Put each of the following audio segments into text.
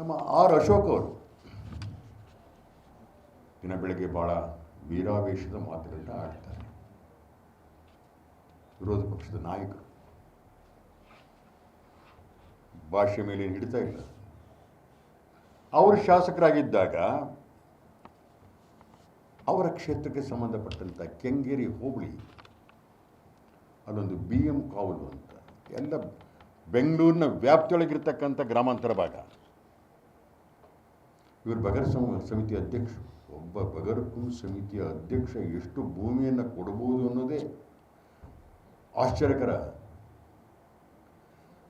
ನಮ್ಮ ಆರ್ ಅಶೋಕ್ ಅವರು. ದಿನ ಬೆಳಗ್ಗೆ ಭಾಳ ವೀರಾವೇಶದ ಮಾತುಗಳನ್ನ ಆಡ್ತಾರೆ. ವಿರೋಧ ಪಕ್ಷದ ನಾಯಕರು. ಭಾಷೆ ಮೇಲೆ ಹಿಡಿತಾ ಇಲ್ಲ. ಅವರು ಶಾಸಕರಾಗಿದ್ದಾಗ ಅವರ ಕ್ಷೇತ್ರಕ್ಕೆ ಸಂಬಂಧಪಟ್ಟಂಥ ಕೆಂಗೇರಿ ಹೋಬಳಿ ಅಲ್ಲೊಂದು ಬಿ ಎಂ ಕಾವಲು ಅಂತ, ಎಲ್ಲ ಬೆಂಗಳೂರಿನ ವ್ಯಾಪ್ತಿಯೊಳಗಿರ್ತಕ್ಕಂಥ ಗ್ರಾಮಾಂತರ ಭಾಗ. ಇವರು ಬಗರ್ ಸಮ, ಸಮಿತಿ ಅಧ್ಯಕ್ಷ. ಒಬ್ಬ ಬಗರ್ಕು ಸಮಿತಿಯ ಅಧ್ಯಕ್ಷ ಎಷ್ಟು ಭೂಮಿಯನ್ನು ಕೊಡಬಹುದು ಅನ್ನೋದೇ ಆಶ್ಚರ್ಯಕರ.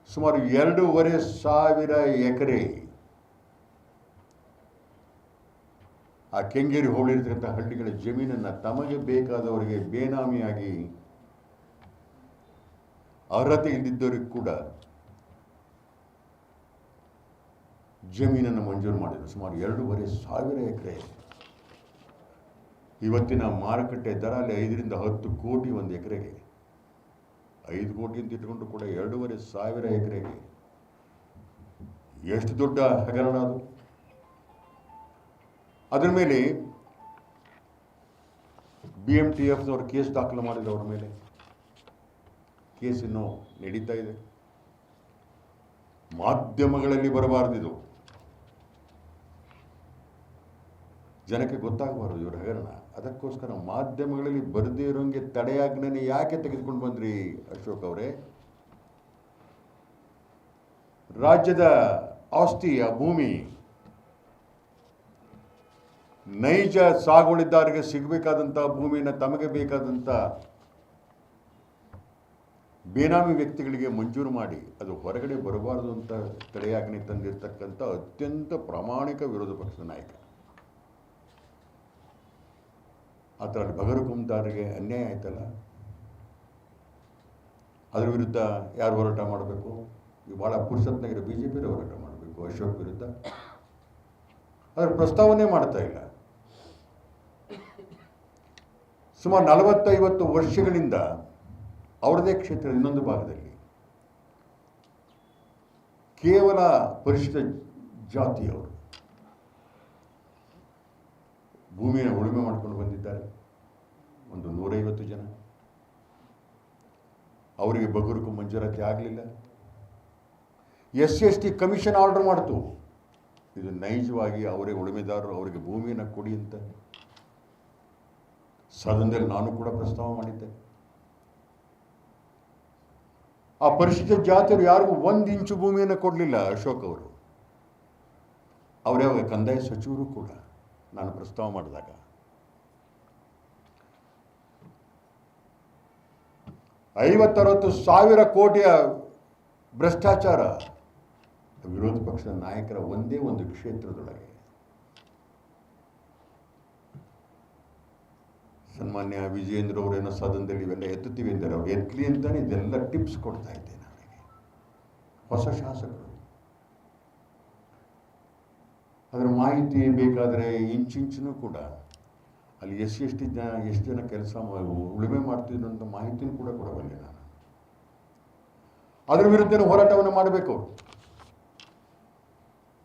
ಸುಮಾರು ಎರಡೂವರೆ ಸಾವಿರ ಎಕರೆ ಆ ಕೆಂಗೇರಿ ಹೋಗಿರ್ತಕ್ಕಂಥ ಹಳ್ಳಿಗಳ ಜಮೀನನ್ನು ತಮಗೆ ಬೇಕಾದವರಿಗೆ ಬೇನಾಮಿಯಾಗಿ ಅರ್ಹತೆ ಇದ್ದಿದ್ದವರಿಗೆ ಕೂಡ ಜಮೀನನ್ನು ಮಂಜೂರು ಮಾಡಿದರು. ಸುಮಾರು ಎರಡೂವರೆ ಸಾವಿರ ಎಕರೆ. ಇವತ್ತಿನ ಮಾರುಕಟ್ಟೆ ದರ ಅಲ್ಲಿ ಐದರಿಂದ ಹತ್ತು ಕೋಟಿ ಒಂದು ಎಕರೆಗೆ. ಐದು ಕೋಟಿ ಅಂತ ಇಟ್ಕೊಂಡು ಕೂಡ ಎರಡೂವರೆ ಸಾವಿರ ಎಕರೆಗೆ. ಎಷ್ಟು ದೊಡ್ಡ ಹಗರಣ ಅದು. ಅದರ ಮೇಲೆ ಬಿ ಎಂ ಟಿ ಎಫ್ನವರು ಕೇಸ್ ದಾಖಲು ಮಾಡಿದ್ರು ಅವರ ಮೇಲೆ. ಕೇಸ್ ಇನ್ನೂ ನಡೀತಾ ಇದೆ. ಮಾಧ್ಯಮಗಳಲ್ಲಿ ಬರಬಾರ್ದಿದು. ಜನಕ್ಕೆ ಗೊತ್ತಾಗಬಾರದು ಇವ್ರ ಹಗರಣ. ಅದಕ್ಕೋಸ್ಕರ ಮಾಧ್ಯಮಗಳಲ್ಲಿ ಬರದೇ ಇರೋಂಗೆ ತಡೆಯಾಜ್ಞೆನೇ ಯಾಕೆ ತೆಗೆದುಕೊಂಡು ಬಂದ್ರಿ ಅಶೋಕ್ ಅವರೇ? ರಾಜ್ಯದ ಆಸ್ತಿ ಆ ಭೂಮಿ. ನೈಜ ಸಾಗುವಳಿದಾರರಿಗೆ ಸಿಗಬೇಕಾದಂಥ ಭೂಮಿಯನ್ನು ತಮಗೆ ಬೇಕಾದಂಥ ಬೇನಾಮಿ ವ್ಯಕ್ತಿಗಳಿಗೆ ಮಂಜೂರು ಮಾಡಿ, ಅದು ಹೊರಗಡೆ ಬರಬಾರದು ಅಂತ ತಡೆಯಾಜ್ಞೆ ತಂದಿರತಕ್ಕಂಥ ಅತ್ಯಂತ ಪ್ರಾಮಾಣಿಕ ವಿರೋಧ ಪಕ್ಷದ ನಾಯಕ. ಆ ಥರ ಬಗರುಕುಂದಾರಿಗೆ ಅನ್ಯಾಯ ಆಯ್ತಲ್ಲ? ಅದ್ರ ವಿರುದ್ಧ ಯಾರು ಹೋರಾಟ ಮಾಡಬೇಕು? ಈ ಭಾಳ ಪುರುಷತ್ನಾಗಿರೋ ಬಿ ಜೆ ಪಿಯವರು ಹೋರಾಟ ಮಾಡಬೇಕು, ಅಶೋಕ್ ವಿರುದ್ಧ. ಅದರ ಪ್ರಸ್ತಾವನೆ ಮಾಡ್ತಾ ಇಲ್ಲ. ಸುಮಾರು ನಲವತ್ತೈವತ್ತು ವರ್ಷಗಳಿಂದ ಅವರದೇ ಕ್ಷೇತ್ರದ ಇನ್ನೊಂದು ಭಾಗದಲ್ಲಿ ಕೇವಲ ಪರಿಶಿಷ್ಟ ಜಾತಿಯವರು ಭೂಮಿಯನ್ನು ಉಳುಮೆ ಮಾಡ್ಕೊಂಡು ಬಂದಿದ್ದಾರೆ ಒಂದು ನೂರೈವತ್ತು ಜನ. ಅವರಿಗೆ ಬಗುರುಕು ಮಂಜೂರಾತಿ ಆಗಲಿಲ್ಲ. S S T commission order ಮಾಡ್ತು. ಇದು ನೈಜವಾಗಿ ಅವರೇ ಉಳುಮೆದಾರರು, ಅವರಿಗೆ ಭೂಮಿಯನ್ನು ಕೊಡಿ ಅಂತ. ಸದನದಲ್ಲಿ ನಾನು ಕೂಡ ಪ್ರಸ್ತಾವ ಮಾಡಿದ್ದೆ. ಆ ಪರಿಶಿಷ್ಟ ಜಾತಿಯವರು ಯಾರಿಗೂ ಒಂದು ಇಂಚು ಭೂಮಿಯನ್ನು ಕೊಡಲಿಲ್ಲ ಅಶೋಕ್ ಅವರು. ಅವರೇ ಕಂದಾಯ ಸಚಿವರು ಕೂಡ ನಾನು ಪ್ರಸ್ತಾವ ಮಾಡಿದಾಗ ಐವತ್ತರವತ್ತು ಸಾವಿರ ಕೋಟಿಯ ಭ್ರಷ್ಟಾಚಾರ. ವಿರೋಧ ಪಕ್ಷದ ನಾಯಕರ ಒಂದೇ ಒಂದು ಕ್ಷೇತ್ರದೊಳಗೆ. ಸನ್ಮಾನ್ಯ ವಿಜಯೇಂದ್ರ ಅವರೇನೋ ಸದನದಲ್ಲಿ ಇವೆಲ್ಲ ಎತ್ತುತ್ತೀವಿ ಅಂದರೆ ಅವ್ರು ಎತ್ತಲಿ ಅಂತಾನೆ ಇದೆಲ್ಲ ಟಿಪ್ಸ್ ಕೊಡ್ತಾ ಇದ್ದೆ ನನಗೆ ಹೊಸ ಶಾಸಕರು. ಅದರ ಮಾಹಿತಿ ಬೇಕಾದರೆ ಇಂಚಿಂಚನೂ ಕೂಡ ಅಲ್ಲಿ ಎಷ್ಟು ಎಷ್ಟು ಜನ ಎಷ್ಟು ಜನ ಕೆಲಸ ಉಳುಮೆ ಮಾಡ್ತಿದ್ರು ಅಂತ ಮಾಹಿತಿನೂ ಕೂಡ ಕೊಡಬಲ್ಲೆ ನಾನು. ಅದರ ವಿರುದ್ಧ ಹೋರಾಟವನ್ನು ಮಾಡಬೇಕು